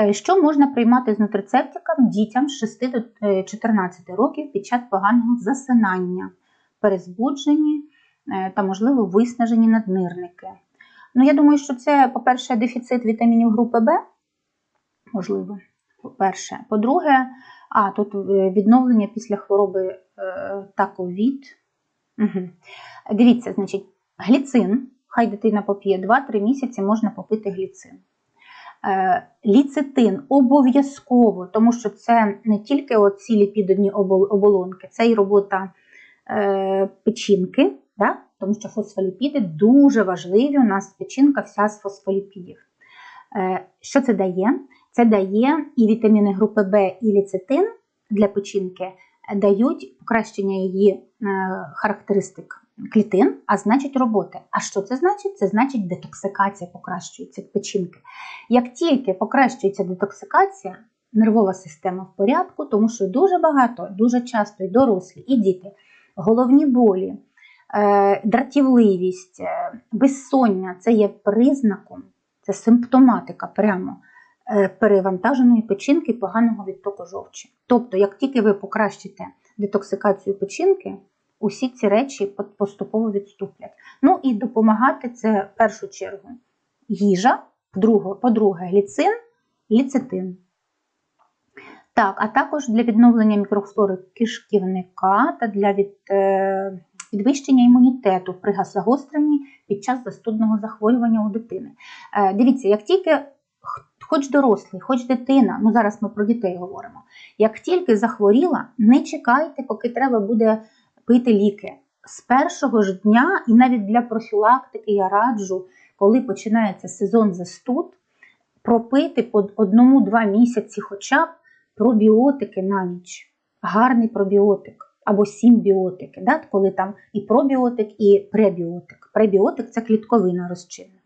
Е, Що можна приймати з нутрицептиком дітям з 6 до е, 14 років під час поганого засинання, перезбуджені е, та, можливо, виснажені наднирники? Ну, я думаю, що це, по-перше, дефіцит вітамінів групи Б, можливо, по-перше. По-друге, а, тут е, відновлення після хвороби е, та ковід. Угу. Дивіться, значить, гліцин, хай дитина поп'є 2-3 місяці, можна попити гліцин. Е, Ліцитин обов'язково, тому що це не тільки оці ліпідодні оболонки, це і робота е, печінки, да? тому що фосфоліпіди дуже важливі. У нас печінка вся з фосфоліпідів. Е, Що це дає? Це дає і вітаміни групи В, і ліцитин для печінки дають покращення її характеристик клітин, а значить роботи. А що це значить? Це значить детоксикація покращується печінки. Як тільки покращується детоксикація, нервова система в порядку, тому що дуже багато, дуже часто і дорослі, і діти, головні болі, е, дратівливість, е, безсоння це є признаком, це симптоматика прямо е, перевантаженої печінки поганого відтоку жовчі. Тобто, як тільки ви покращите детоксикацію печінки, усі ці речі поступово відступлять. Ну і допомагати це в першу чергу їжа, по-друге, гліцин, ліцитин. Так, а також для відновлення мікрофлори кишківника та для від, е, підвищення імунітету при загостренні під час застудного захворювання у дитини. Е, дивіться, як тільки хоч дорослий, хоч дитина, ну зараз ми про дітей говоримо, як тільки захворіла, не чекайте, поки треба буде пити ліки. З першого ж дня, і навіть для профілактики я раджу, коли починається сезон застуд, пропити по одному-два місяці хоча б пробіотики на ніч. Гарний пробіотик або сімбіотики, да? коли там і пробіотик, і пребіотик. Пребіотик це клітковина розчинна.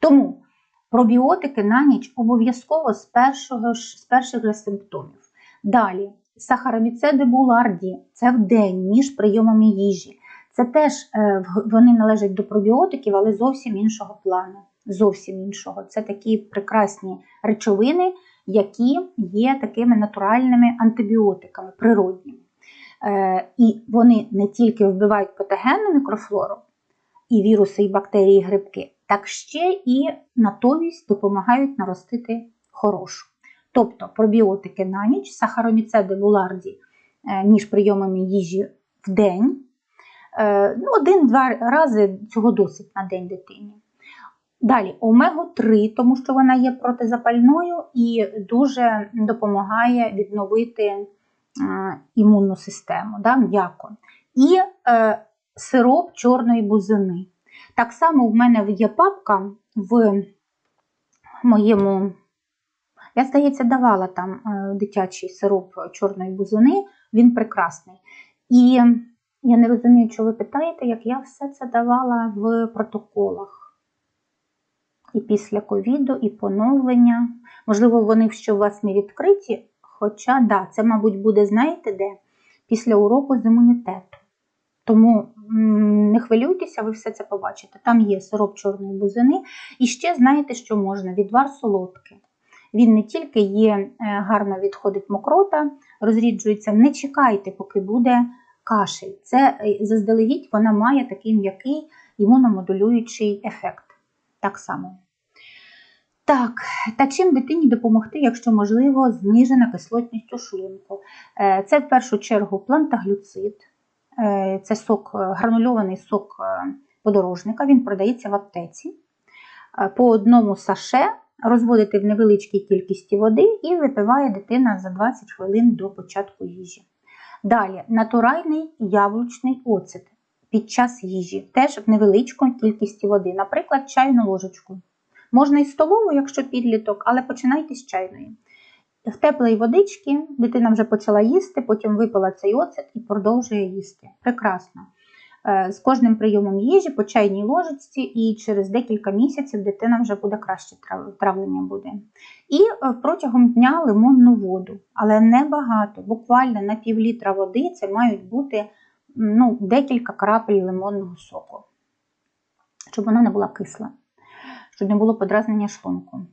Тому пробіотики на ніч обов'язково з, першого ж, з перших же симптомів. Далі, сахароміцеди буларді це в день між прийомами їжі. Це теж е, вони належать до пробіотиків, але зовсім іншого плану. Зовсім іншого. Це такі прекрасні речовини, які є такими натуральними антибіотиками, природніми. Е, і вони не тільки вбивають патогенну мікрофлору, і віруси, і бактерії, і грибки, так ще і натомість допомагають наростити хорошу. Тобто пробіотики на ніч, сахароміцеди буларді е, між прийомами їжі в день. Е, ну, Один-два рази цього досить на день дитині. Далі омегу-3, тому що вона є протизапальною і дуже допомагає відновити е, імунну систему да, м'яко. І е, сироп чорної бузини. Так само в мене є папка в моєму, я, здається, давала там е, дитячий сироп чорної бузини, він прекрасний. І я не розумію, що ви питаєте, як я все це давала в протоколах. І після ковіду, і поновлення. Можливо, вони ще у вас не відкриті. Хоча, да, це, мабуть, буде, знаєте де? Після уроку з імунітету. Тому не хвилюйтеся, ви все це побачите. Там є сироп чорної бузини. І ще знаєте, що можна? Відвар солодкий. Він не тільки є е, гарно відходить мокрота, розріджується. Не чекайте, поки буде кашель. Це е, заздалегідь вона має такий м'який імуномодулюючий ефект. Так само. Так, та чим дитині допомогти, якщо можливо, знижена кислотність у шлунку? Е, Це в першу чергу плантаглюцид, це сок, гранульований сок подорожника, він продається в аптеці. По одному саше розводити в невеличкій кількості води і випиває дитина за 20 хвилин до початку їжі. Далі натуральний яблучний оцет під час їжі, теж в невеличкій кількості води, наприклад, чайну ложечку. Можна і столову, якщо підліток, але починайте з чайної. В теплій водичці дитина вже почала їсти, потім випила цей оцет і продовжує їсти. Прекрасно. Е, З кожним прийомом їжі по чайній ложечці, і через декілька місяців дитина вже буде краще травлення буде. І е, протягом дня лимонну воду, але не багато, буквально на пів літра води це мають бути ну, декілька крапель лимонного соку, щоб вона не була кисла, щоб не було подразнення шлунку.